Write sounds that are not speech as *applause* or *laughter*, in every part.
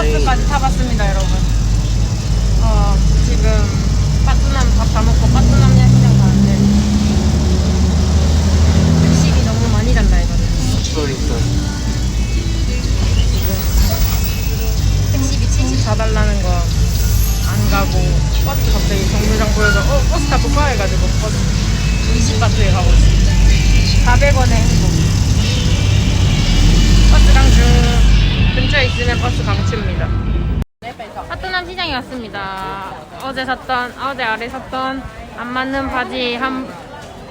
버스까지 타봤습니다, 여러분. 어, 지금 빠뚜남 밥 다 먹고 빠뚜남 야시장 가는데 택시비 너무 많이 잔다 이거는. 그러니까. 택시비 74 달라는 거 안 가고 버스 갑자기 정류장 보여서 어 버스 타볼까 해가지고 버스 20바트에 가고 있습니다. 400원의 행복. 있으면 버스 강추입니다. 파트남 시장에 왔습니다. 어제 샀던 어제 아래 샀던 안 맞는 바지 한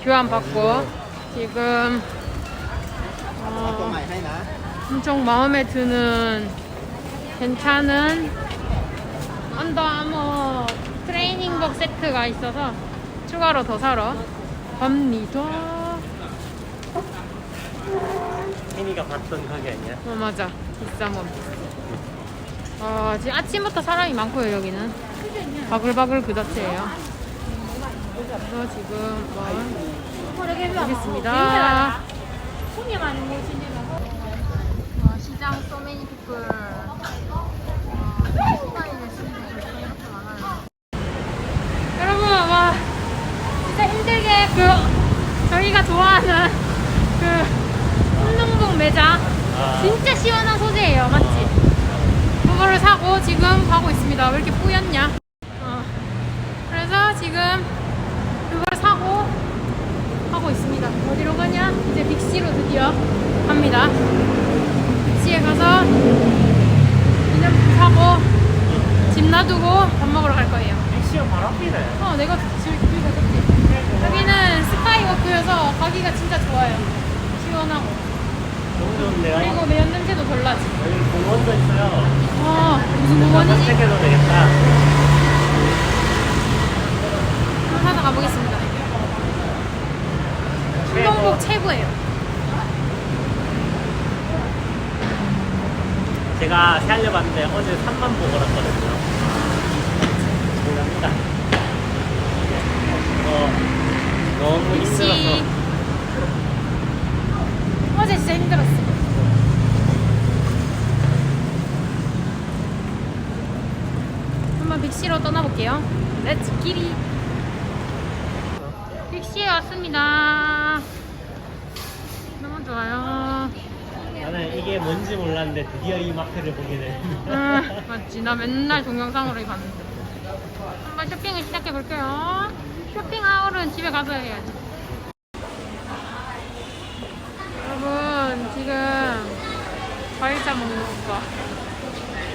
교환 받고 지금 어, 엄청 마음에 드는 괜찮은 언더아머 트레이닝복 세트가 있어서 추가로 더 사러 갑니다. 혜니가 봤던 가게 아니야? 어 맞아. 비싼 건. 아 지금 아침부터 사람이 많고요 여기는. 바글바글 그 자체예요. 그래서 지금 뭐 보겠습니다. 와, 시장 소매니 피플. 여러분 와 진짜 힘들게 그 저희가 좋아하는 진짜 시원한 소재예요 맞지? 그거를 사고 지금 가고 있습니다 왜 이렇게 뿌였냐 어. 그래서 지금 그걸 사고 하고 있습니다 어디로 가냐? 이제 빅시로 드디어 갑니다 빅시에 가서 기념품 사고 집 놔두고 밥 먹으러 갈 거예요 액션 바로 앞이네. 어 내가 질 길가 졌지 여기는 스카이워크여서 가기가 진짜 좋아요 시원하고 너무 좋은데요? 그리고 매연 냄새도 덜 나지 여기 공원도 있어요. 어 무슨 나 공원이지? 산책해도 되겠다. 한번 사서 가보겠습니다. 운동복 최고예요. 제가 살려봤는데 어제 3만 보고 왔거든요. 감사합니다. 어, 너무 힘들어서. 힘들었어. 한번 빅시로 떠나볼게요. 렛츠 기리. 빅시에 왔습니다. 너무 좋아요. 나는 이게 뭔지 몰랐는데 드디어 이 마크를 보게 되네. 음, 맞지. 나 맨날 동영상으로 봤는데. 한번 쇼핑을 시작해 볼게요. 쇼핑 하울은 집에 가서 해야지. 여러분, 지금 과일차 먹는 거.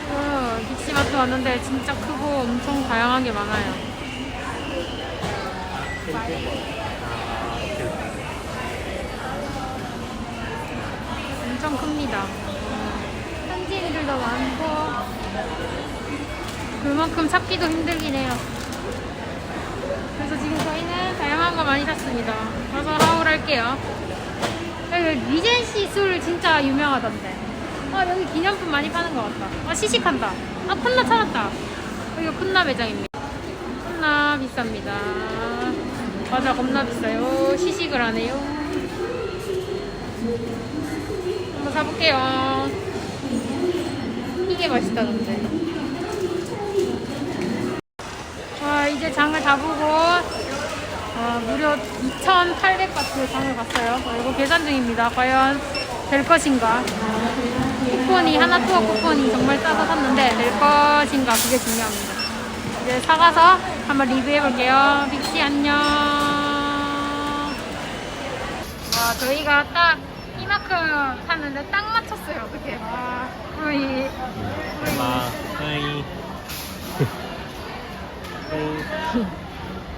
그 빅시마트 왔는데 진짜 크고 엄청 다양한 게 많아요. 엄청 큽니다. 현지인들도 많고 그만큼 찾기도 힘들긴 해요. 그래서 지금 저희는 다양한 거 많이 샀습니다. 가서 하울 할게요. 여기 리젠시 술 진짜 유명하던데. 아 여기 기념품 많이 파는 것 같다. 아 시식한다. 아 콘나 찾았다. 여기가 콘나 매장입니다. 콘나 비쌉니다. 맞아 겁나 비싸요. 시식을 하네요. 한번 사볼게요. 이게 맛있다던데. 와, 이제 장을 다 보고, 어, 무려 2,800바트 장을 봤어요. 그리고 계산 중입니다. 과연 될 것인가. 쿠폰이, 하나 투어 쿠폰이 정말 싸서 샀는데, 될 것인가. 그게 중요합니다. 이제 사가서 한번 리뷰해 볼게요. 빅시 안녕. 와, 저희가 딱 이만큼 샀는데 딱 맞췄어요. 어떻게? 와, 우리, 우리. 마, 하이.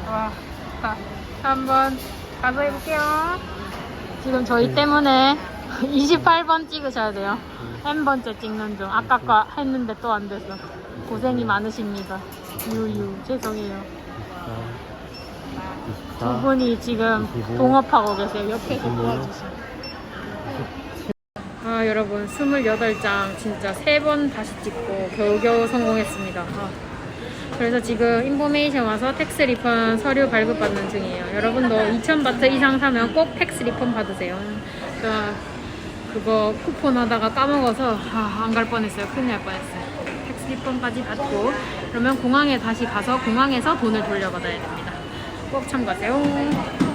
와, 자, 한번 가서 해볼게요. 지금 저희 때문에 *laughs* 28번 찍으셔야 돼요. 한 번째 찍는 중. 아까 거 했는데 또 안 돼서. 고생이 많으십니다. 유유, 죄송해요. 두 분이 지금 동업하고 계세요. 옆에서 도와주시고. 아, 여러분, 28장 진짜 세 번 다시 찍고 겨우겨우 성공했습니다. 아. 그래서 지금 인포메이션 와서 텍스 리펀 서류 발급 받는 중이에요. 여러분도 2,000바트 이상 사면 꼭 텍스 리펀 받으세요. 저 그거 쿠폰 하다가 까먹어서 아, 안 갈 뻔했어요. 큰일 날 뻔했어요. 리펀까지 받고 그러면 공항에 다시 가서 공항에서 돈을 돌려받아야 됩니다. 꼭 참고하세요.